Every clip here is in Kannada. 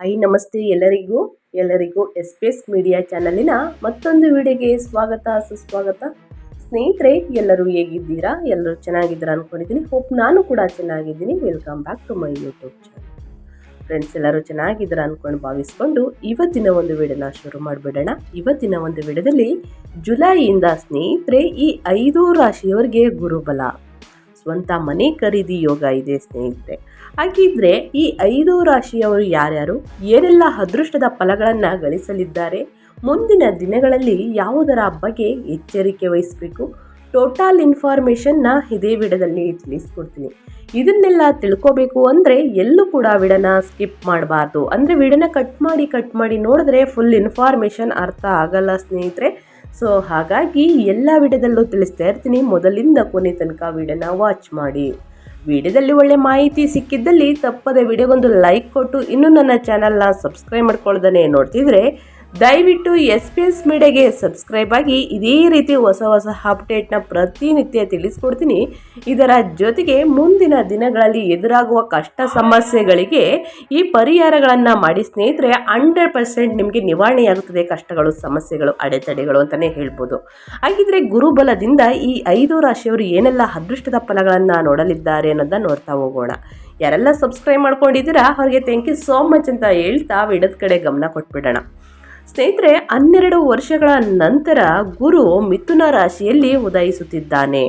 ಐ ನಮಸ್ತೆ ಎಲ್ಲರಿಗೂ ಎಲ್ಲರಿಗೂ ಎಸ್ ಪಿ ಎಸ್ ಮೀಡಿಯಾ ಚಾನಲಿನ ಮತ್ತೊಂದು ವಿಡಿಯೋಗೆ ಸ್ವಾಗತ, ಸುಸ್ವಾಗತ. ಸ್ನೇಹಿತರೆ, ಎಲ್ಲರೂ ಹೇಗಿದ್ದೀರಾ? ಎಲ್ಲರೂ ಚೆನ್ನಾಗಿದ್ದೀರಾ ಅನ್ಕೊಂಡಿದ್ದೀನಿ. ಹೋಪ್ ನಾನು ಕೂಡ ಚೆನ್ನಾಗಿದ್ದೀನಿ. Welcome back to my YouTube channel friends ಎಲ್ಲರೂ ಚೆನ್ನಾಗಿದ್ದೀರಾ ಅಂದ್ಕೊಂಡು ಭಾವಿಸ್ಕೊಂಡು ಇವತ್ತಿನ ಒಂದು ವಿಡಿಯೋನ ಶುರು ಮಾಡಿಬಿಡೋಣ. ಇವತ್ತಿನ ಒಂದು ವಿಡಿಯೋದಲ್ಲಿ ಜುಲೈಯಿಂದ ಸ್ನೇಹಿತರೆ, ಈ ಐದು ರಾಶಿಯವರಿಗೆ ಗುರುಬಲ. ಸ್ವಂತ ಮನೆ ಖರೀದಿ ಯೋಗ ಇದೆ ಸ್ನೇಹಿತರೆ. ಹಾಗಿದ್ರೆ ಈ ಐದು ರಾಶಿಯವರು ಯಾರ್ಯಾರು? ಏನೆಲ್ಲ ಅದೃಷ್ಟದ ಫಲಗಳನ್ನು ಗಳಿಸಲಿದ್ದಾರೆ? ಮುಂದಿನ ದಿನಗಳಲ್ಲಿ ಯಾವುದರ ಬಗ್ಗೆ ಎಚ್ಚರಿಕೆ ವಹಿಸಬೇಕು? ಟೋಟಲ್ ಇನ್ಫಾರ್ಮೇಷನ್ನ ಇದೇ ವಿಡದಲ್ಲಿ ತಿಳಿಸ್ಕೊಡ್ತೀನಿ. ಇದನ್ನೆಲ್ಲ ತಿಳ್ಕೋಬೇಕು ಅಂದರೆ ಎಲ್ಲೂ ಕೂಡ ವಿಡನ ಸ್ಕಿಪ್ ಮಾಡಬಾರ್ದು. ಅಂದರೆ ವಿಡನ ಕಟ್ ಮಾಡಿ ಕಟ್ ಮಾಡಿ ನೋಡಿದ್ರೆ ಫುಲ್ ಇನ್ಫಾರ್ಮೇಷನ್ ಅರ್ಥ ಆಗಲ್ಲ ಸ್ನೇಹಿತರೆ. ಸೊ ಹಾಗಾಗಿ ಎಲ್ಲ ವಿಡದಲ್ಲೂ ತಿಳಿಸ್ತಾ ಇರ್ತೀನಿ. ಮೊದಲಿಂದ ಕೊನೆ ತನಕ ವಿಡನ ವಾಚ್ ಮಾಡಿ. ವಿಡಿಯೋದಲ್ಲಿ ಒಳ್ಳೆ ಮಾಹಿತಿ ಸಿಕ್ಕಿದ್ದಲ್ಲಿ ತಪ್ಪದೆ ವಿಡಿಯೋಗೊಂದು ಲೈಕ್ ಕೊಟ್ಟು ಇನ್ನೂ ನನ್ನ ಚಾನಲ್ನ ಸಬ್ಸ್ಕ್ರೈಬ್ ಮಾಡ್ಕೊಳ್ದೇ ನೋಡ್ತಿದ್ರೆ ದಯವಿಟ್ಟು ಎಸ್ ಪಿ ಎಸ್ ಮೀಡಿಯಾಗೆ ಸಬ್ಸ್ಕ್ರೈಬ್ ಆಗಿ ಇದೇ ರೀತಿ ಹೊಸ ಹೊಸ ಅಪ್ಡೇಟ್ನ ಪ್ರತಿನಿತ್ಯ ತಿಳಿಸ್ಕೊಡ್ತೀನಿ. ಇದರ ಜೊತೆಗೆ ಮುಂದಿನ ದಿನಗಳಲ್ಲಿ ಎದುರಾಗುವ ಕಷ್ಟ ಸಮಸ್ಯೆಗಳಿಗೆ ಈ ಪರಿಹಾರಗಳನ್ನು ಮಾಡಿ ಸ್ನೇಹಿತರೆ, ಹಂಡ್ರೆಡ್ ಪರ್ಸೆಂಟ್ ನಿಮಗೆ ನಿವಾರಣೆಯಾಗುತ್ತದೆ ಕಷ್ಟಗಳು, ಸಮಸ್ಯೆಗಳು, ಅಡೆತಡೆಗಳು ಅಂತಲೇ ಹೇಳ್ಬೋದು. ಹಾಗಿದ್ರೆ ಗುರುಬಲದಿಂದ ಈ ಐದು ರಾಶಿಯವರು ಏನೆಲ್ಲ ಅದೃಷ್ಟದ ಫಲಗಳನ್ನು ನೋಡಲಿದ್ದಾರೆ ಅನ್ನೋದನ್ನ ನೋಡ್ತಾ ಹೋಗೋಣ. ಯಾರೆಲ್ಲ ಸಬ್ಸ್ಕ್ರೈಬ್ ಮಾಡ್ಕೊಂಡಿದ್ದೀರಾ, ಅವ್ರಿಗೆ ಥ್ಯಾಂಕ್ ಯು ಸೋ ಮಚ್ ಅಂತ ಹೇಳ್ತಾ ವಿಡದ ಕಡೆ ಗಮನ ಕೊಟ್ಬಿಡೋಣ. ಸ್ನೇಹಿತರೆ, ಹನ್ನೆರಡು ವರ್ಷಗಳ ನಂತರ ಗುರು ಮಿಥುನ ರಾಶಿಯಲ್ಲಿ ಉದಯಿಸುತ್ತಿದ್ದಾನೆ.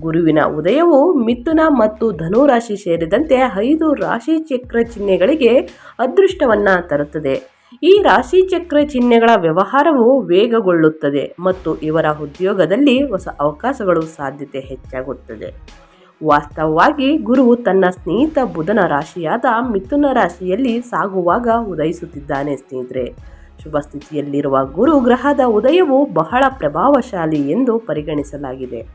ಗುರುವಿನ ಉದಯವು ಮಿಥುನ ಮತ್ತು ಧನು ರಾಶಿ ಸೇರಿದಂತೆ ಐದು ರಾಶಿ ಚಕ್ರ ಚಿಹ್ನೆಗಳಿಗೆ ಅದೃಷ್ಟವನ್ನು ತರುತ್ತದೆ. ಈ ರಾಶಿ ಚಕ್ರ ಚಿಹ್ನೆಗಳ ವ್ಯವಹಾರವು ವೇಗಗೊಳ್ಳುತ್ತದೆ ಮತ್ತು ಇವರ ಉದ್ಯೋಗದಲ್ಲಿ ಹೊಸ ಅವಕಾಶಗಳು ಸಾಧ್ಯತೆ ಹೆಚ್ಚಾಗುತ್ತದೆ. ವಾಸ್ತವವಾಗಿ ಗುರು ತನ್ನ ಸ್ನೇಹಿತ ಬುಧನ ರಾಶಿಯಾದ ಮಿಥುನ ರಾಶಿಯಲ್ಲಿ ಸಾಗುವಾಗ ಉದಯಿಸುತ್ತಿದ್ದಾನೆ ಸ್ನೇಹಿತರೆ. ಶುಭ ಸ್ಥಿತಿಯಲ್ಲಿರುವ ಗುರು ಗ್ರಹದ ಉದಯವು ಬಹಳ ಪ್ರಭಾವಶಾಲಿ ಎಂದು ಪರಿಗಣಿಸಲಾಗಿದೆ.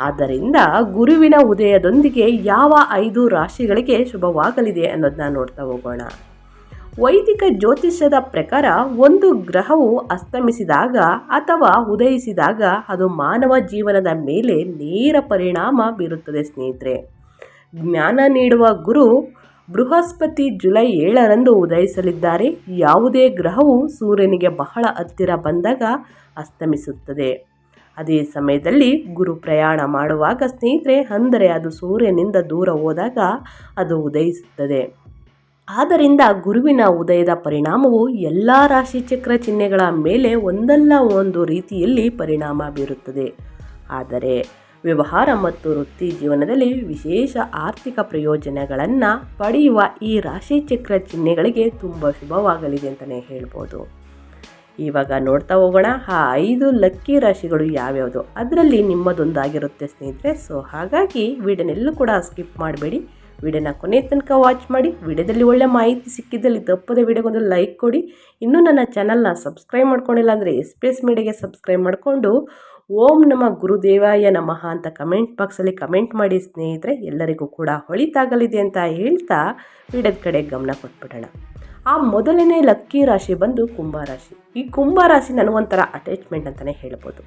ಆದ್ದರಿಂದ ಗುರುವಿನ ಉದಯದೊಂದಿಗೆ ಯಾವ ಐದು ರಾಶಿಗಳಿಗೆ ಶುಭವಾಗಲಿದೆ ಅನ್ನೋದನ್ನ ನೋಡ್ತಾ ಹೋಗೋಣ. ವೈದಿಕ ಜ್ಯೋತಿಷ್ಯದ ಪ್ರಕಾರ ಒಂದು ಗ್ರಹವು ಅಸ್ತಮಿಸಿದಾಗ ಅಥವಾ ಉದಯಿಸಿದಾಗ ಅದು ಮಾನವ ಜೀವನದ ಮೇಲೆ ನೇರ ಪರಿಣಾಮ ಬೀರುತ್ತದೆ ಸ್ನೇಹಿತರೆ. ಜ್ಞಾನ ನೀಡುವ ಗುರು ಬೃಹಸ್ಪತಿ ಜುಲೈ ಏಳರಂದು ಉದಯಿಸಲಿದ್ದಾರೆ. ಯಾವುದೇ ಗ್ರಹವು ಸೂರ್ಯನಿಗೆ ಬಹಳ ಹತ್ತಿರ ಬಂದಾಗ ಅಸ್ತಮಿಸುತ್ತದೆ. ಅದೇ ಸಮಯದಲ್ಲಿ ಗುರು ಪ್ರಯಾಣ ಮಾಡುವಾಗ ಸ್ನೇಹಿತರೆ, ಅಂದರೆ ಅದು ಸೂರ್ಯನಿಂದ ದೂರ ಹೋದಾಗ ಅದು ಉದಯಿಸುತ್ತದೆ. ಆದ್ದರಿಂದ ಗುರುವಿನ ಉದಯದ ಪರಿಣಾಮವು ಎಲ್ಲ ರಾಶಿಚಕ್ರ ಚಿಹ್ನೆಗಳ ಮೇಲೆ ಒಂದಲ್ಲ ಒಂದು ರೀತಿಯಲ್ಲಿ ಪರಿಣಾಮ ಬೀರುತ್ತದೆ. ಆದರೆ ವ್ಯವಹಾರ ಮತ್ತು ವೃತ್ತಿ ಜೀವನದಲ್ಲಿ ವಿಶೇಷ ಆರ್ಥಿಕ ಪ್ರಯೋಜನಗಳನ್ನು ಪಡೆಯುವ ಈ ರಾಶಿಚಕ್ರ ಚಿಹ್ನೆಗಳಿಗೆ ತುಂಬ ಶುಭವಾಗಲಿದೆ ಅಂತಲೇ ಹೇಳ್ಬೋದು. ಇವಾಗ ನೋಡ್ತಾ ಹೋಗೋಣ. ಆ ಐದು ಲಕ್ಕಿ ರಾಶಿಗಳು ಯಾವ್ಯಾವುದು? ಅದರಲ್ಲಿ ನಿಮ್ಮದೊಂದಾಗಿರುತ್ತೆ ಸ್ನೇಹಿತರೆ. ಸೊ ಹಾಗಾಗಿ ವಿಡಿಯೋನೆಲ್ಲೂ ಕೂಡ ಸ್ಕಿಪ್ ಮಾಡಬೇಡಿ. ವಿಡಿಯೋನ ಕೊನೆ ತನಕ ವಾಚ್ ಮಾಡಿ. ವಿಡಿಯೋದಲ್ಲಿ ಒಳ್ಳೆ ಮಾಹಿತಿ ಸಿಕ್ಕಿದ್ದಲ್ಲಿ ತಪ್ಪದೆ ವಿಡಿಯೋಗೊಂದು ಲೈಕ್ ಕೊಡಿ. ಇನ್ನೂ ನನ್ನ ಚಾನಲ್ನ ಸಬ್ಸ್ಕ್ರೈಬ್ ಮಾಡ್ಕೊಂಡಿಲ್ಲ ಅಂದರೆ ಎಸ್ ಪಿ ಎಸ್ ಮೀಡಿಯಾಗೆ ಸಬ್ಸ್ಕ್ರೈಬ್ ಮಾಡಿಕೊಂಡು ಓಂ ನಮ ಗುರುದೇವಾಯ ನಮಃ ಅಂತ ಕಮೆಂಟ್ ಬಾಕ್ಸಲ್ಲಿ ಕಮೆಂಟ್ ಮಾಡಿ ಸ್ನೇಹಿತರೆ, ಎಲ್ಲರಿಗೂ ಕೂಡ ಹೊಳಿತಾಗಲಿದೆ ಅಂತ ಹೇಳ್ತಾ ಇಡದ ಕಡೆ ಗಮನ ಕೊಟ್ಬಿಡೋಣ. ಆ ಮೊದಲನೇ ಲಕ್ಕಿ ರಾಶಿ ಬಂದು ಕುಂಭರಾಶಿ ಈ ಕುಂಭರಾಶಿ ನನಗೊಂಥರ ಅಟ್ಯಾಚ್ಮೆಂಟ್ ಅಂತಲೇ ಹೇಳ್ಬೋದು.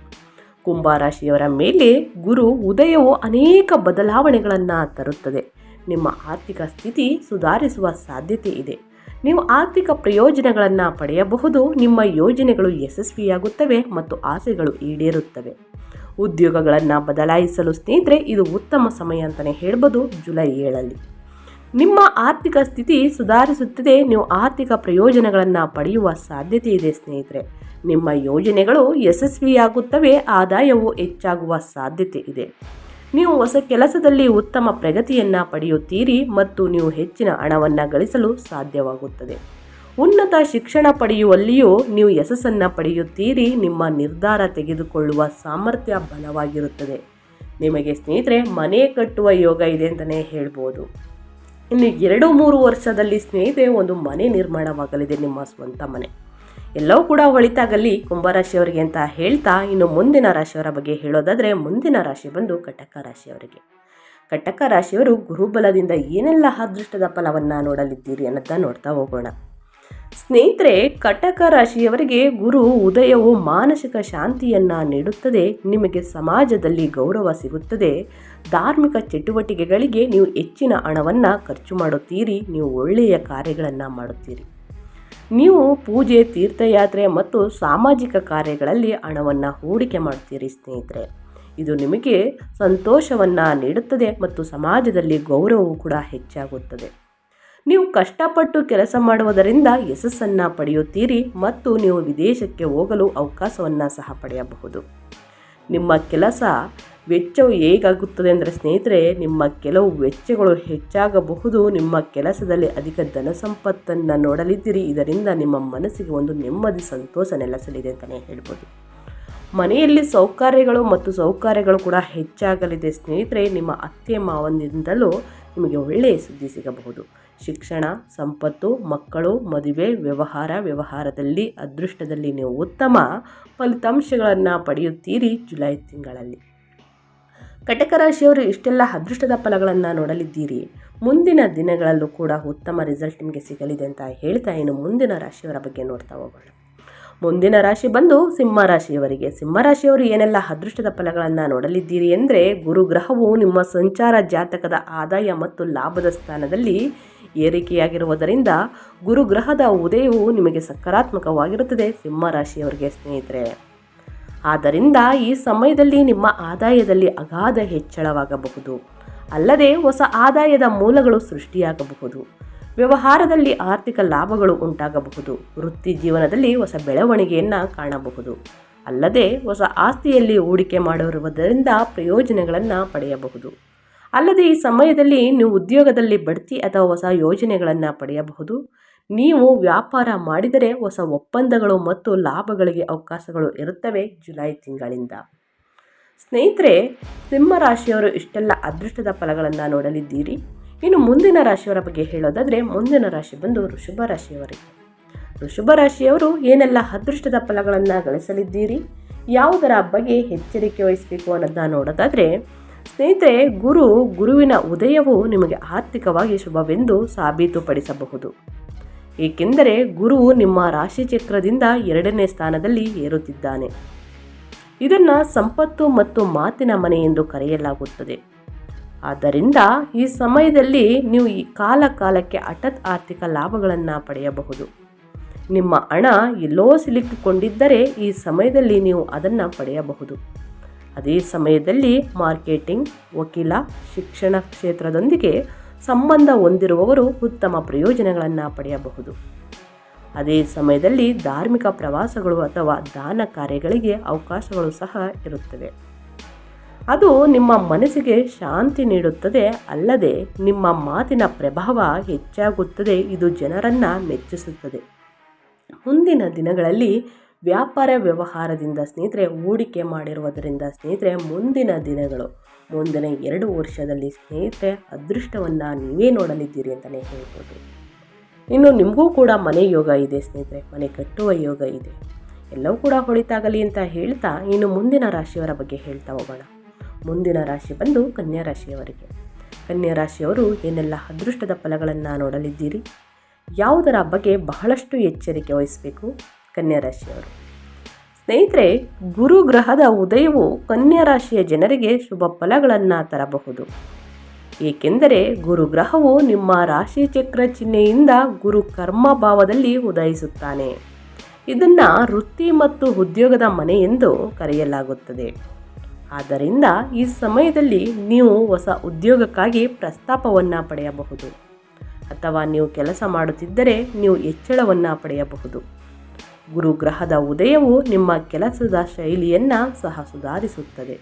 ಕುಂಭರಾಶಿಯವರ ಮೇಲೆ ಗುರು ಉದಯವು ಅನೇಕ ಬದಲಾವಣೆಗಳನ್ನು ತರುತ್ತದೆ. ನಿಮ್ಮ ಆರ್ಥಿಕ ಸ್ಥಿತಿ ಸುಧಾರಿಸುವ ಸಾಧ್ಯತೆ ಇದೆ. ನೀವು ಆರ್ಥಿಕ ಪ್ರಯೋಜನಗಳನ್ನು ಪಡೆಯಬಹುದು, ನಿಮ್ಮ ಯೋಜನೆಗಳು ಯಶಸ್ವಿಯಾಗುತ್ತವೆ ಮತ್ತು ಆಸೆಗಳು ಈಡೇರುತ್ತವೆ. ಉದ್ಯೋಗಗಳನ್ನು ಬದಲಾಯಿಸಲು ಸ್ನೇಹಿತರೆ, ಇದು ಉತ್ತಮ ಸಮಯ ಅಂತಲೇ ಹೇಳ್ಬೋದು ಜುಲೈ ಏಳಲ್ಲಿ. ನಿಮ್ಮ ಆರ್ಥಿಕ ಸ್ಥಿತಿ ಸುಧಾರಿಸುತ್ತದೆ, ನೀವು ಆರ್ಥಿಕ ಪ್ರಯೋಜನಗಳನ್ನು ಪಡೆಯುವ ಸಾಧ್ಯತೆ ಇದೆ ಸ್ನೇಹಿತರೆ. ನಿಮ್ಮ ಯೋಜನೆಗಳು ಯಶಸ್ವಿಯಾಗುತ್ತವೆ, ಆದಾಯವು ಹೆಚ್ಚಾಗುವ ಸಾಧ್ಯತೆ ಇದೆ. ನೀವು ಹೊಸ ಕೆಲಸದಲ್ಲಿ ಉತ್ತಮ ಪ್ರಗತಿಯನ್ನು ಪಡೆಯುತ್ತೀರಿ ಮತ್ತು ನೀವು ಹೆಚ್ಚಿನ ಹಣವನ್ನು ಗಳಿಸಲು ಸಾಧ್ಯವಾಗುತ್ತದೆ. ಉನ್ನತ ಶಿಕ್ಷಣ ಪಡೆಯುವಲ್ಲಿಯೂ ನೀವು ಯಶಸ್ಸನ್ನು ಪಡೆಯುತ್ತೀರಿ. ನಿಮ್ಮ ನಿರ್ಧಾರ ತೆಗೆದುಕೊಳ್ಳುವ ಸಾಮರ್ಥ್ಯ ಬಲವಾಗಿರುತ್ತದೆ. ನಿಮಗೆ ಸ್ನೇಹಿತರೆ, ಮನೆ ಕಟ್ಟುವ ಯೋಗ ಇದೆ ಅಂತಲೇ ಹೇಳ್ಬೋದು. ಇನ್ನು ಎರಡು ಮೂರು ವರ್ಷದಲ್ಲಿ ಸ್ನೇಹಿತರೆ, ಒಂದು ಮನೆ ನಿರ್ಮಾಣವಾಗಲಿದೆ ನಿಮ್ಮ ಸ್ವಂತ ಮನೆ. ಎಲ್ಲವೂ ಕೂಡ ಒಳಿತಾಗಲಿ ಕುಂಭರಾಶಿಯವರಿಗೆ ಅಂತ ಹೇಳ್ತಾ ಇನ್ನು ಮುಂದಿನ ರಾಶಿಯವರ ಬಗ್ಗೆ ಹೇಳೋದಾದರೆ ಮುಂದಿನ ರಾಶಿ ಬಂದು ಕಟಕ ರಾಶಿಯವರಿಗೆ. ಕಟಕ ರಾಶಿಯವರು ಗುರುಬಲದಿಂದ ಏನೆಲ್ಲ ಅದೃಷ್ಟದ ಫಲವನ್ನು ನೋಡಲಿದ್ದೀರಿ ಅನ್ನೋದನ್ನ ನೋಡ್ತಾ ಹೋಗೋಣ. ಸ್ನೇಹಿತರೆ, ಕಟಕ ರಾಶಿಯವರಿಗೆ ಗುರು ಉದಯವು ಮಾನಸಿಕ ಶಾಂತಿಯನ್ನು ನೀಡುತ್ತದೆ, ನಿಮಗೆ ಸಮಾಜದಲ್ಲಿ ಗೌರವ ಸಿಗುತ್ತದೆ, ಧಾರ್ಮಿಕ ಚಟುವಟಿಕೆಗಳಿಗೆ ನೀವು ಹೆಚ್ಚಿನ ಹಣವನ್ನು ಖರ್ಚು ಮಾಡುತ್ತೀರಿ, ನೀವು ಒಳ್ಳೆಯ ಕಾರ್ಯಗಳನ್ನು ಮಾಡುತ್ತೀರಿ. ನೀವು ಪೂಜೆ, ತೀರ್ಥಯಾತ್ರೆ ಮತ್ತು ಸಾಮಾಜಿಕ ಕಾರ್ಯಗಳಲ್ಲಿ ಹಣವನ್ನು ಹೂಡಿಕೆ ಮಾಡ್ತೀರಿ ಸ್ನೇಹಿತರೆ. ಇದು ನಿಮಗೆ ಸಂತೋಷವನ್ನು ನೀಡುತ್ತದೆ ಮತ್ತು ಸಮಾಜದಲ್ಲಿ ಗೌರವವು ಕೂಡ ಹೆಚ್ಚಾಗುತ್ತದೆ. ನೀವು ಕಷ್ಟಪಟ್ಟು ಕೆಲಸ ಮಾಡುವುದರಿಂದ ಯಶಸ್ಸನ್ನು ಪಡೆಯುತ್ತೀರಿ ಮತ್ತು ನೀವು ವಿದೇಶಕ್ಕೆ ಹೋಗಲು ಅವಕಾಶವನ್ನು ಸಹ ಪಡೆಯಬಹುದು. ನಿಮ್ಮ ಕೆಲಸ ವೆಚ್ಚವು ಹೇಗಾಗುತ್ತದೆ ಅಂದರೆ ಸ್ನೇಹಿತರೆ, ನಿಮ್ಮ ಕೆಲವು ವೆಚ್ಚಗಳು ಹೆಚ್ಚಾಗಬಹುದು. ನಿಮ್ಮ ಕೆಲಸದಲ್ಲಿ ಅಧಿಕ ಧನ ಸಂಪತ್ತನ್ನು ನೋಡಲಿದ್ದೀರಿ. ಇದರಿಂದ ನಿಮ್ಮ ಮನಸ್ಸಿಗೆ ಒಂದು ನೆಮ್ಮದಿ, ಸಂತೋಷ ನೆಲೆಸಲಿದೆ ಅಂತಲೇ ಹೇಳ್ಬೋದು. ಮನೆಯಲ್ಲಿ ಸೌಕರ್ಯಗಳು ಮತ್ತು ಸೌಕರ್ಯಗಳು ಕೂಡ ಹೆಚ್ಚಾಗಲಿದೆ ಸ್ನೇಹಿತರೆ. ನಿಮ್ಮ ಅತ್ತೆ ಮಾವನಿಂದಲೂ ನಿಮಗೆ ಒಳ್ಳೆಯ ಸುದ್ದಿ ಸಿಗಬಹುದು. ಶಿಕ್ಷಣ, ಸಂಪತ್ತು, ಮಕ್ಕಳು, ಮದುವೆ, ವ್ಯವಹಾರ, ವ್ಯವಹಾರದಲ್ಲಿ, ಅದೃಷ್ಟದಲ್ಲಿ ನೀವು ಉತ್ತಮ ಫಲಿತಾಂಶಗಳನ್ನು ಪಡೆಯುತ್ತೀರಿ ಜುಲೈ ತಿಂಗಳಲ್ಲಿ. ಕಟಕ ರಾಶಿಯವರು ಇಷ್ಟೆಲ್ಲ ಅದೃಷ್ಟದ ಫಲಗಳನ್ನು ನೋಡಲಿದ್ದೀರಿ. ಮುಂದಿನ ದಿನಗಳಲ್ಲೂ ಕೂಡ ಉತ್ತಮ ರಿಸಲ್ಟ್ ನಿಮಗೆ ಸಿಗಲಿದೆ ಅಂತ ಹೇಳ್ತಾ ಇನ್ನು ಮುಂದಿನ ರಾಶಿಯವರ ಬಗ್ಗೆ ನೋಡ್ತಾ ಹೋಗೋಣ. ಮುಂದಿನ ರಾಶಿ ಬಂದು ಸಿಂಹ ರಾಶಿಯವರಿಗೆ. ಸಿಂಹ ರಾಶಿಯವರು ಏನೆಲ್ಲ ಅದೃಷ್ಟದ ಫಲಗಳನ್ನು ನೋಡಲಿದ್ದೀರಿ ಅಂದರೆ ಗುರುಗ್ರಹವು ನಿಮ್ಮ ಸಂಚಾರ ಜಾತಕದ ಆದಾಯ ಮತ್ತು ಲಾಭದ ಸ್ಥಾನದಲ್ಲಿ ಏರಿಕೆಯಾಗಿರುವುದರಿಂದ ಗುರುಗ್ರಹದ ಉದಯವು ನಿಮಗೆ ಸಕಾರಾತ್ಮಕವಾಗಿರುತ್ತದೆ. ಸಿಂಹ ರಾಶಿಯವರಿಗೆ ಸ್ನೇಹಿತರೆ. ಆದ್ದರಿಂದ ಈ ಸಮಯದಲ್ಲಿ ನಿಮ್ಮ ಆದಾಯದಲ್ಲಿ ಅಗಾಧ ಹೆಚ್ಚಳವಾಗಬಹುದು. ಅಲ್ಲದೆ ಹೊಸ ಆದಾಯದ ಮೂಲಗಳು ಸೃಷ್ಟಿಯಾಗಬಹುದು. ವ್ಯವಹಾರದಲ್ಲಿ ಆರ್ಥಿಕ ಲಾಭಗಳು ಉಂಟಾಗಬಹುದು. ವೃತ್ತಿ ಜೀವನದಲ್ಲಿ ಹೊಸ ಬೆಳವಣಿಗೆಯನ್ನು ಕಾಣಬಹುದು. ಅಲ್ಲದೆ ಹೊಸ ಆಸ್ತಿಯಲ್ಲಿ ಹೂಡಿಕೆ ಮಾಡಿರುವುದರಿಂದ ಪ್ರಯೋಜನಗಳನ್ನು ಪಡೆಯಬಹುದು. ಅಲ್ಲದೆ ಈ ಸಮಯದಲ್ಲಿ ನೀವು ಉದ್ಯೋಗದಲ್ಲಿ ಬಡ್ತಿ ಅಥವಾ ಹೊಸ ಯೋಜನೆಗಳನ್ನು ಪಡೆಯಬಹುದು. ನೀವು ವ್ಯಾಪಾರ ಮಾಡಿದರೆ ಹೊಸ ಒಪ್ಪಂದಗಳು ಮತ್ತು ಲಾಭಗಳಿಗೆ ಅವಕಾಶಗಳು ಇರುತ್ತವೆ ಜುಲೈ ತಿಂಗಳಿಂದ. ಸ್ನೇಹಿತರೆ, ಸಿಂಹ ರಾಶಿಯವರು ಇಷ್ಟೆಲ್ಲ ಅದೃಷ್ಟದ ಫಲಗಳನ್ನು ನೋಡಲಿದ್ದೀರಿ. ಇನ್ನು ಮುಂದಿನ ರಾಶಿಯವರ ಬಗ್ಗೆ ಹೇಳೋದಾದರೆ, ಮುಂದಿನ ರಾಶಿ ಬಂದು ಋಷಭ ರಾಶಿಯವರಿಗೆ ಋಷಭ ರಾಶಿಯವರು ಏನೆಲ್ಲ ಅದೃಷ್ಟದ ಫಲಗಳನ್ನು ಗಳಿಸಲಿದ್ದೀರಿ, ಯಾವುದರ ಬಗ್ಗೆ ಎಚ್ಚರಿಕೆ ವಹಿಸಬೇಕು ಅನ್ನೋದನ್ನ ನೋಡೋದಾದರೆ, ಸ್ನೇಹಿತರೆ, ಗುರು, ಗುರುವಿನ ಉದಯವು ನಿಮಗೆ ಆರ್ಥಿಕವಾಗಿ ಶುಭವೆಂದು ಸಾಬೀತುಪಡಿಸಬಹುದು. ಏಕೆಂದರೆ ಗುರುವು ನಿಮ್ಮ ರಾಶಿ ಚಕ್ರದಿಂದ ಎರಡನೇ ಸ್ಥಾನದಲ್ಲಿ ಏರುತ್ತಿದ್ದಾನೆ. ಇದನ್ನು ಸಂಪತ್ತು ಮತ್ತು ಮಾತಿನ ಮನೆ ಎಂದು ಕರೆಯಲಾಗುತ್ತದೆ. ಆದ್ದರಿಂದ ಈ ಸಮಯದಲ್ಲಿ ನೀವು ಈ ಕಾಲ ಕಾಲಕ್ಕೆ ಹಠಾತ್ ಆರ್ಥಿಕ ಲಾಭಗಳನ್ನು ಪಡೆಯಬಹುದು. ನಿಮ್ಮ ಹಣ ಎಲ್ಲೋ ಸಿಲುಕಿಕೊಂಡಿದ್ದರೆ ಈ ಸಮಯದಲ್ಲಿ ನೀವು ಅದನ್ನು ಪಡೆಯಬಹುದು. ಅದೇ ಸಮಯದಲ್ಲಿ ಮಾರ್ಕೆಟಿಂಗ್, ವಕೀಲ, ಶಿಕ್ಷಣ ಕ್ಷೇತ್ರದೊಂದಿಗೆ ಸಂಬಂಧ ಹೊಂದಿರುವವರು ಉತ್ತಮ ಪ್ರಯೋಜನಗಳನ್ನು ಪಡೆಯಬಹುದು. ಅದೇ ಸಮಯದಲ್ಲಿ ಧಾರ್ಮಿಕ ಪ್ರವಾಸಗಳು ಅಥವಾ ದಾನ ಕಾರ್ಯಗಳಿಗೆ ಅವಕಾಶಗಳು ಸಹ ಇರುತ್ತವೆ. ಅದು ನಿಮ್ಮ ಮನಸ್ಸಿಗೆ ಶಾಂತಿ ನೀಡುತ್ತದೆ, ಅಲ್ಲದೆ ನಿಮ್ಮ ಮಾತಿನ ಪ್ರಭಾವ ಹೆಚ್ಚಾಗುತ್ತದೆ, ಇದು ಜನರನ್ನು ಮೆಚ್ಚಿಸುತ್ತದೆ. ಮುಂದಿನ ದಿನಗಳಲ್ಲಿ ವ್ಯಾಪಾರ ವ್ಯವಹಾರದಿಂದ ಸ್ನೇಹಿತರೆ, ಹೂಡಿಕೆ ಮಾಡಿರುವುದರಿಂದ ಸ್ನೇಹಿತರೆ, ಮುಂದಿನ ದಿನಗಳು ಮುಂದಿನ ಎರಡು ವರ್ಷದಲ್ಲಿ ಸ್ನೇಹಿತರೆ, ಅದೃಷ್ಟವನ್ನು ನೀವೇ ನೋಡಲಿದ್ದೀರಿ ಅಂತಲೇ ಹೇಳ್ಬೋದು. ಇನ್ನು ನಿಮಗೂ ಕೂಡ ಮನೆ ಯೋಗ ಇದೆ ಸ್ನೇಹಿತರೆ, ಮನೆ ಕಟ್ಟುವ ಯೋಗ ಇದೆ. ಎಲ್ಲವೂ ಕೂಡ ಹೊಳಿತಾಗಲಿ ಅಂತ ಹೇಳ್ತಾ ಇನ್ನು ಮುಂದಿನ ರಾಶಿಯವರ ಬಗ್ಗೆ ಹೇಳ್ತಾ ಹೋಗೋಣ. ಮುಂದಿನ ರಾಶಿ ಬಂದು ಕನ್ಯಾ ರಾಶಿಯವರಿಗೆ. ಕನ್ಯಾ ರಾಶಿಯವರು ಏನೆಲ್ಲ ಅದೃಷ್ಟದ ಫಲಗಳನ್ನು ನೋಡಲಿದ್ದೀರಿ? ಯಾವುದರ ಬಗ್ಗೆ ಬಹಳಷ್ಟು ಎಚ್ಚರಿಕೆ ವಹಿಸಬೇಕು ಕನ್ಯಾ ರಾಶಿಯವರು? ಸ್ನೇಹಿತರೆ ಗುರು ಗ್ರಹದ ಉದಯವು ಕನ್ಯಾ ರಾಶಿಯ ಜನರಿಗೆ ಶುಭ ಫಲಗಳನ್ನು ತರಬಹುದು. ಏಕೆಂದರೆ, ಗುರುಗ್ರಹವು ನಿಮ್ಮ ರಾಶಿ ಚಕ್ರ ಚಿಹ್ನೆಯಿಂದ ಗುರು ಕರ್ಮ ಭಾವದಲ್ಲಿ ಉದಯಿಸುತ್ತಾನೆ. ಇದನ್ನು ವೃತ್ತಿ ಮತ್ತು ಉದ್ಯೋಗದ ಮನೆ ಎಂದು ಕರೆಯಲಾಗುತ್ತದೆ. ಆದ್ದರಿಂದ ಈ ಸಮಯದಲ್ಲಿ ನೀವು ಹೊಸ ಉದ್ಯೋಗಕ್ಕಾಗಿ ಪ್ರಸ್ತಾಪವನ್ನು ಪಡೆಯಬಹುದು. ಅಥವಾ ನೀವು ಕೆಲಸ ಮಾಡುತ್ತಿದ್ದರೆ ನೀವು ಹೆಚ್ಚಳವನ್ನು ಪಡೆಯಬಹುದು. ಗುರುಗ್ರಹದ ಉದಯವು ನಿಮ್ಮ ಕೆಲಸದ ಶೈಲಿಯನ್ನು ಸಹ ಸುಧಾರಿಸುತ್ತದೆ.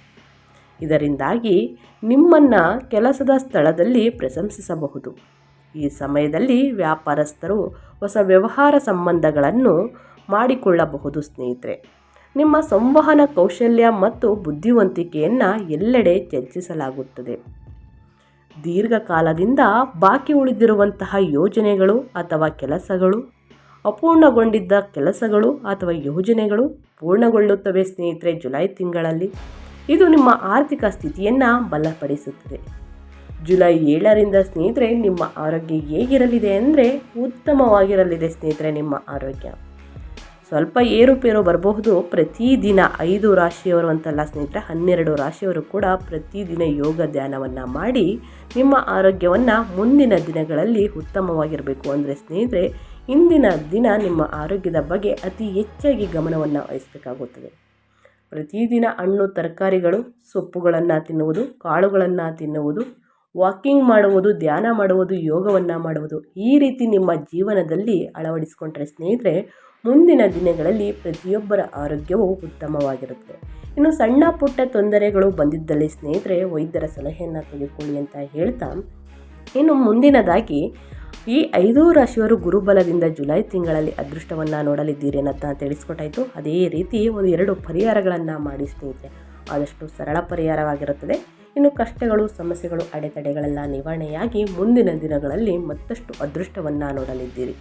ಇದರಿಂದಾಗಿ ನಿಮ್ಮನ್ನು ಕೆಲಸದ ಸ್ಥಳದಲ್ಲಿ ಪ್ರಶಂಸಿಸಬಹುದು. ಈ ಸಮಯದಲ್ಲಿ ವ್ಯಾಪಾರಸ್ಥರು ಹೊಸ ವ್ಯವಹಾರ ಸಂಬಂಧಗಳನ್ನು ಮಾಡಿಕೊಳ್ಳಬಹುದು ಸ್ನೇಹಿತರೆ. ನಿಮ್ಮ ಸಂವಹನ ಕೌಶಲ್ಯ ಮತ್ತು ಬುದ್ಧಿವಂತಿಕೆಯನ್ನು ಎಲ್ಲೆಡೆ ಚರ್ಚಿಸಲಾಗುತ್ತದೆ. ದೀರ್ಘಕಾಲದಿಂದ ಬಾಕಿ ಉಳಿದಿರುವಂತಹ ಯೋಜನೆಗಳು ಅಥವಾ ಕೆಲಸಗಳು ಅಪೂರ್ಣಗೊಂಡಿದ್ದ ಕೆಲಸಗಳು ಅಥವಾ ಯೋಜನೆಗಳು ಪೂರ್ಣಗೊಳ್ಳುತ್ತವೆ ಸ್ನೇಹಿತರೆ ಜುಲೈ ತಿಂಗಳಲ್ಲಿ. ಇದು ನಿಮ್ಮ ಆರ್ಥಿಕ ಸ್ಥಿತಿಯನ್ನು ಬಲಪಡಿಸುತ್ತದೆ. ಜುಲೈ ಏಳರಿಂದ ಸ್ನೇಹಿತರೆ ನಿಮ್ಮ ಆರೋಗ್ಯ ಹೇಗಿರಲಿದೆ ಅಂದರೆ ಉತ್ತಮವಾಗಿರಲಿದೆ ಸ್ನೇಹಿತರೆ ನಿಮ್ಮ ಆರೋಗ್ಯ. ಸ್ವಲ್ಪ ಏರುಪೇರು ಬರಬಹುದು, ಪ್ರತಿದಿನ ಐದು ರಾಶಿಯವರು ಅಂತಲ್ಲ ಸ್ನೇಹಿತರೆ, ಹನ್ನೆರಡು ರಾಶಿಯವರು ಕೂಡ ಪ್ರತಿದಿನ ಯೋಗ ಧ್ಯಾನವನ್ನು ಮಾಡಿ ನಿಮ್ಮ ಆರೋಗ್ಯವನ್ನು ಮುಂದಿನ ದಿನಗಳಲ್ಲಿ ಉತ್ತಮವಾಗಿರಬೇಕು ಅಂದರೆ ಸ್ನೇಹಿತರೆ ಇಂದಿನ ದಿನ ನಿಮ್ಮ ಆರೋಗ್ಯದ ಬಗ್ಗೆ ಅತಿ ಹೆಚ್ಚಾಗಿ ಗಮನವನ್ನು ವಹಿಸಬೇಕಾಗುತ್ತದೆ. ಪ್ರತಿದಿನ ಹಣ್ಣು, ತರಕಾರಿಗಳು, ಸೊಪ್ಪುಗಳನ್ನು ತಿನ್ನುವುದು, ಕಾಳುಗಳನ್ನು ತಿನ್ನುವುದು ವಾಕಿಂಗ್ ಮಾಡುವುದು, ಧ್ಯಾನ ಮಾಡುವುದು, ಯೋಗವನ್ನು ಮಾಡುವುದು ಈ ರೀತಿ ನಿಮ್ಮ ಜೀವನದಲ್ಲಿ ಅಳವಡಿಸಿಕೊಂಡ್ರೆ ಸ್ನೇಹಿತರೆ ಮುಂದಿನ ದಿನಗಳಲ್ಲಿ ಪ್ರತಿಯೊಬ್ಬರ ಆರೋಗ್ಯವು ಉತ್ತಮವಾಗಿರುತ್ತದೆ. ಇನ್ನು ಸಣ್ಣ ಪುಟ್ಟ ತೊಂದರೆಗಳು ಬಂದಿದ್ದಲ್ಲಿ ಸ್ನೇಹಿತರೆ ವೈದ್ಯರ ಸಲಹೆಯನ್ನು ತೆಗೆದುಕೊಳ್ಳಿ ಅಂತ ಹೇಳ್ತಾ ಇನ್ನು ಮುಂದಿನದಾಗಿ ಈ ಐದೂ ರಾಶಿಯವರು ಗುರುಬಲದಿಂದ ಜುಲೈ ತಿಂಗಳಲ್ಲಿ ಅದೃಷ್ಟವನ್ನು ನೋಡಲಿದ್ದೀರಿ ಅನ್ನೋದನ್ನ ತಿಳಿಸ್ಕೊಟ್ಟಾಯಿತು. ಅದೇ ರೀತಿ ಒಂದು ಎರಡು ಪರಿಹಾರಗಳನ್ನು ಮಾಡಿ ಸ್ನೇಹಿತರೆ. ಆದಷ್ಟು ಸರಳ ಪರಿಹಾರವಾಗಿರುತ್ತದೆ. ಇನ್ನು ಕಷ್ಟಗಳು, ಸಮಸ್ಯೆಗಳು, ಅಡೆತಡೆಗಳೆಲ್ಲ ನಿವಾರಣೆಯಾಗಿ ಮುಂದಿನ ದಿನಗಳಲ್ಲಿ ಮತ್ತಷ್ಟು ಅದೃಷ್ಟವನ್ನು ನೋಡಲಿದ್ದೀರಿ.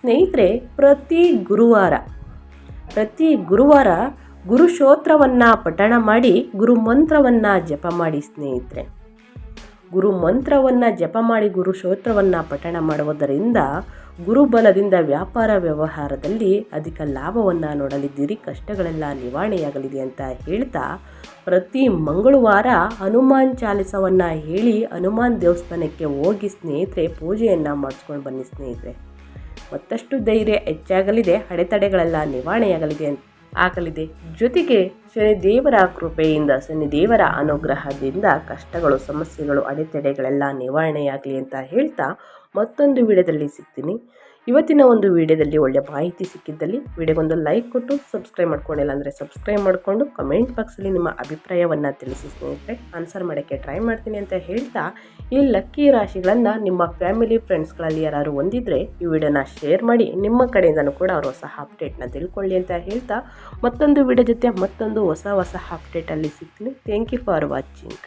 ಸ್ನೇಹಿತರೆ, ಪ್ರತಿ ಗುರುವಾರ ಪ್ರತಿ ಗುರುವಾರ ಗುರು ಸ್ತೋತ್ರವನ್ನು ಪಠಣ ಮಾಡಿ ಗುರು ಮಂತ್ರವನ್ನು ಜಪ ಮಾಡಿ ಸ್ನೇಹಿತರೆ. ಗುರು ಮಂತ್ರವನ್ನು ಜಪ ಮಾಡಿ ಗುರು ಸ್ತೋತ್ರವನ್ನು ಪಠಣ ಮಾಡುವುದರಿಂದ ಗುರುಬಲದಿಂದ ವ್ಯಾಪಾರ ವ್ಯವಹಾರದಲ್ಲಿ ಅಧಿಕ ಲಾಭವನ್ನು ನೋಡಲಿದ್ದೀರಿ, ಕಷ್ಟಗಳೆಲ್ಲ ನಿವಾರಣೆಯಾಗಲಿದೆ ಅಂತ ಹೇಳ್ತಾ ಪ್ರತಿ ಮಂಗಳವಾರ ಹನುಮಾನ್ ಚಾಲಿಸವನ್ನು ಹೇಳಿ ಹನುಮಾನ್ ದೇವಸ್ಥಾನಕ್ಕೆ ಹೋಗಿ ಸ್ನೇಹಿತರೆ, ಪೂಜೆಯನ್ನು ಮಾಡಿಸ್ಕೊಂಡು ಬನ್ನಿ ಸ್ನೇಹಿತರೆ. ಮತ್ತಷ್ಟು ಧೈರ್ಯ ಹೆಚ್ಚಾಗಲಿದೆ, ಅಡೆತಡೆಗಳೆಲ್ಲ ನಿವಾರಣೆಯಾಗಲಿದೆ ಅಂತ ಆಗಲಿದೆ. ಜೊತೆಗೆ ಶನಿದೇವರ ಕೃಪೆಯಿಂದ, ಶನಿದೇವರ ಅನುಗ್ರಹದಿಂದ ಕಷ್ಟಗಳು, ಸಮಸ್ಯೆಗಳು, ಅಡೆತಡೆಗಳೆಲ್ಲ ನಿವಾರಣೆಯಾಗಲಿ ಅಂತ ಹೇಳ್ತಾ ಮತ್ತೊಂದು ವಿಡಿಯೋದಲ್ಲಿ ಸಿಗ್ತೀನಿ. ಇವತ್ತಿನ ಒಂದು ವಿಡಿಯೋದಲ್ಲಿ ಒಳ್ಳೆಯ ಮಾಹಿತಿ ಸಿಕ್ಕಿದ್ದಲ್ಲಿ ವಿಡಿಯೋಗೊಂದು ಲೈಕ್ ಕೊಟ್ಟು ಸಬ್ಸ್ಕ್ರೈಬ್ ಮಾಡ್ಕೊಂಡಿಲ್ಲ ಅಂದರೆ ಸಬ್ಸ್ಕ್ರೈಬ್ ಮಾಡಿಕೊಂಡು ಕಮೆಂಟ್ ಬಾಕ್ಸಲ್ಲಿ ನಿಮ್ಮ ಅಭಿಪ್ರಾಯವನ್ನು ತಿಳಿಸಿ ಸ್ನೇಹಿತರೆ. ಆನ್ಸರ್ ಮಾಡೋಕ್ಕೆ ಟ್ರೈ ಮಾಡ್ತೀನಿ ಅಂತ ಹೇಳ್ತಾ ಈ ಲಕ್ಕಿ ರಾಶಿಗಳನ್ನು ನಿಮ್ಮ ಫ್ಯಾಮಿಲಿ ಫ್ರೆಂಡ್ಸ್ಗಳಲ್ಲಿ ಯಾರು ಹೊಂದಿದ್ರೆ ಈ ವಿಡಿಯೋನ ಶೇರ್ ಮಾಡಿ ನಿಮ್ಮ ಕಡೆಯಿಂದನೂ ಕೂಡ ಅವರು ಹೊಸ ಅಪ್ಡೇಟ್ನ ತಿಳ್ಕೊಳ್ಳಿ ಅಂತ ಹೇಳ್ತಾ ಮತ್ತೊಂದು ವಿಡಿಯೋ ಜೊತೆ ಮತ್ತೊಂದು ಹೊಸ ಹೊಸ ಅಪ್ಡೇಟಲ್ಲಿ ಸಿಗ್ತೀನಿ. Thank you for watching